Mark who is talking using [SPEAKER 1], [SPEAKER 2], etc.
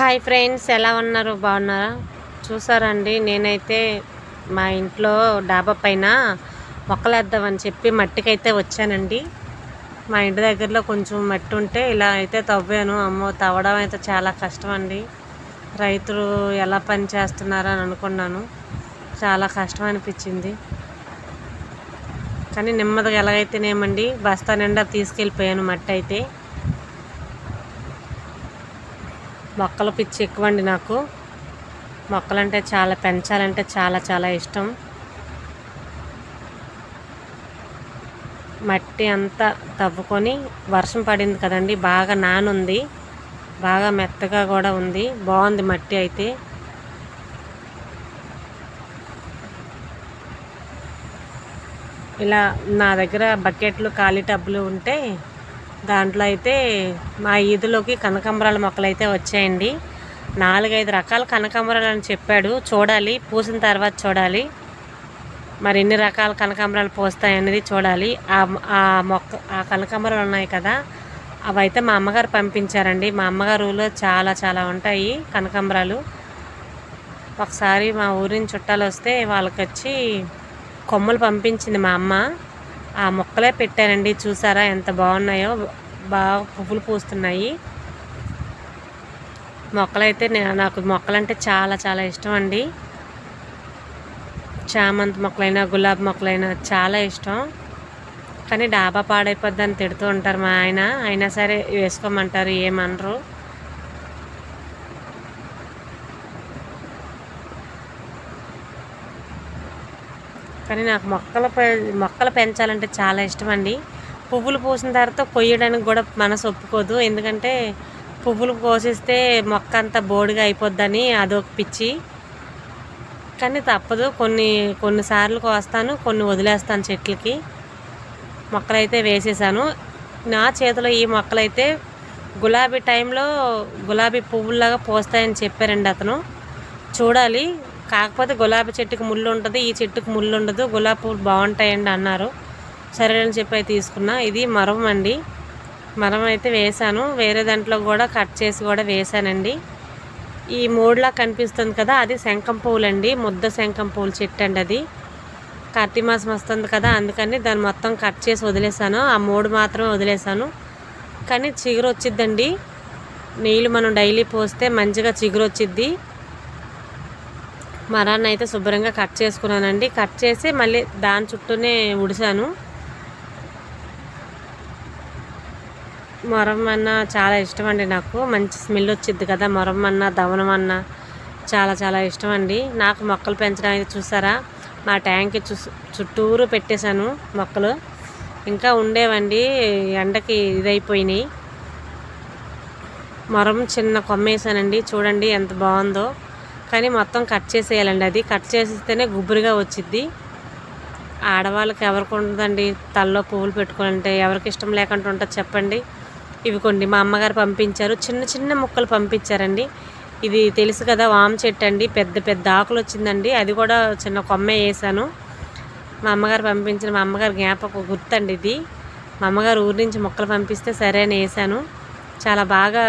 [SPEAKER 1] Hi friends ఎలా ఉన్నారు? బాగున్నారా? చూసారండి నేనైతే మా ఇంట్లో డాబా పైన మొక్కలేద్దామని చెప్పి మట్టికైతే వచ్చానండి. మా ఇంటి దగ్గరలో కొంచెం మట్టి ఉంటే ఇలా అయితే తవ్వాను. అమ్మో తవ్వడం అయితే చాలా కష్టం అండి రైతులు ఎలా పని చేస్తున్నారని అని అనుకున్నాను. చాలా కష్టం అనిపించింది కానీ నెమ్మదిగా ఎలాగైతేనేమండి బస్తా నిండా తీసుకెళ్ళిపోయాను మట్టి అయితే మొక్కల పిచ్చి ఎక్కువండి నాకు. మొక్కలంటే చాలా పెంచాలంటే చాలా చాలా ఇష్టం. మట్టి అంతా తవ్వుకొని వర్షం పడింది కదండి బాగా నానుంది. బాగా మెత్తగా కూడా ఉంది. బాగుంది మట్టి అయితే. ఇలా నా దగ్గర బకెట్లు ఖాళీ టబ్బులు ఉంటే దాంట్లో అయితే మా ఈదులోకి కనకాంబరాల మొక్కలు అయితే వచ్చాయండి. నాలుగైదు రకాల కనకాంబరాలు అని చెప్పాడు. చూడాలి పూసిన తర్వాత చూడాలి. మరి ఎన్ని రకాల కనకాంబరాలు పూస్తాయి అనేది చూడాలి. ఆ మొక్క ఆ కనకాంబరాలు ఉన్నాయి కదా అవి అయితే మా అమ్మగారు పంపించారండి. మా అమ్మగారులో చాలా చాలా ఉంటాయి కనకాంబరాలు. ఒకసారి మా ఊరిని చుట్టాలు వస్తే వాళ్ళకి వచ్చి కొమ్మలు పంపించింది మా అమ్మ. ఆ మొక్కలే పెట్టానండి. చూసారా ఎంత బాగున్నాయో? బాగా పువ్వులు పూస్తున్నాయి. మొక్కలైతే నాకు మొక్కలంటే చాలా చాలా ఇష్టం అండి. చామంతి మొక్కలైనా గులాబీ మొక్కలైనా చాలా ఇష్టం. కానీ డాబా పాడైపోద్దని తిడుతూ ఉంటారు మా ఆయన. అయినా సరే వేసుకోమంటారు ఏమనరు. కానీ నాకు మొక్కలు మొక్కలు పెంచాలంటే చాలా ఇష్టం అండి పువ్వులు పూసిన తర్వాత కొయ్యడానికి కూడా మనసు ఒప్పుకోదు. ఎందుకంటే పువ్వులు కోసిస్తే మొక్క అంతా బోడిగా అయిపోద్దని అదొక పిచ్చి. కానీ తప్పదు. కొన్ని కొన్నిసార్లు కోస్తాను కొన్ని వదిలేస్తాను చెట్లకి. మొక్కలైతే వేసేసాను. నా చేతిలో ఈ మొక్కలైతే గులాబీ టైంలో గులాబీ పువ్వుల్లాగా పోస్తాయని చెప్పారండి అతను. చూడాలి. కాకపోతే గులాబీ చెట్టుకు ముళ్ళు ఉంటుంది ఈ చెట్టుకు ముళ్ళు ఉండదు. గులాబీ పూలు బాగుంటాయండి అన్నారు. సరే అని చెప్పి అయితే తీసుకున్నా. ఇది మరం అండి. మరం అయితే వేసాను వేరే దాంట్లో కూడా కట్ చేసి కూడా వేసానండి ఈ మూడులా కనిపిస్తుంది కదా అది శంఖం పువ్వులండి. ముద్ద శంఖం పువ్వులు చెట్టు అండి అది. కార్తీక మాసం వస్తుంది కదా అందుకని దాన్ని మొత్తం కట్ చేసి వదిలేసాను ఆ మూడు మాత్రమే వదిలేసాను కానీ చిగురు వచ్చిద్దండి నీళ్ళు మనం డైలీ పోస్తే మంచిగా చిగురు వచ్చిద్ది మరాన్ని అయితే శుభ్రంగా కట్ చేసుకున్నానండి. కట్ చేసి మళ్ళీ దాని చుట్టూనే ఉడిసాను మొరమ్మన్న చాలా ఇష్టం అండి నాకు. మంచి స్మెల్ వచ్చింది కదా మొరమ్మన్న దవనమన్న చాలా చాలా ఇష్టం అండి నాకు మొక్కలు పెంచడం అయితే చూసారా? మా ట్యాంక్ చూ చుట్టూరు పెట్టేశాను మొక్కలు. ఇంకా ఉండేవండి ఎండకి ఇదైపోయినాయి. మొరం చిన్న కొమ్మ వేసానండి చూడండి ఎంత బాగుందో. కానీ మొత్తం కట్ చేసేయాలండి. అది కట్ చేసిస్తేనే గుబురుగా వచ్చిద్ది. ఆడవాళ్ళకి ఎవరికి ఉండదండి. తల్లో పువ్వులు పెట్టుకోవాలంటే ఎవరికి ఇష్టం లేకుండా ఉంటుంది చెప్పండి. ఇవి కొన్ని మా అమ్మగారు పంపించారు. చిన్న చిన్న ముక్కలు పంపించారండి. ఇది తెలుసు కదా వామ చెట్టు అండి. పెద్ద పెద్ద ఆకులు వచ్చిందండి. అది కూడా చిన్న కొమ్మే వేసాను. మా అమ్మగారు పంపించిన మా అమ్మగారు జ్ఞాపక గుర్తండి ఇది. మా అమ్మగారు ఊరి నుంచి మొక్కలు పంపిస్తే సరే అని వేసాను. చాలా బాగా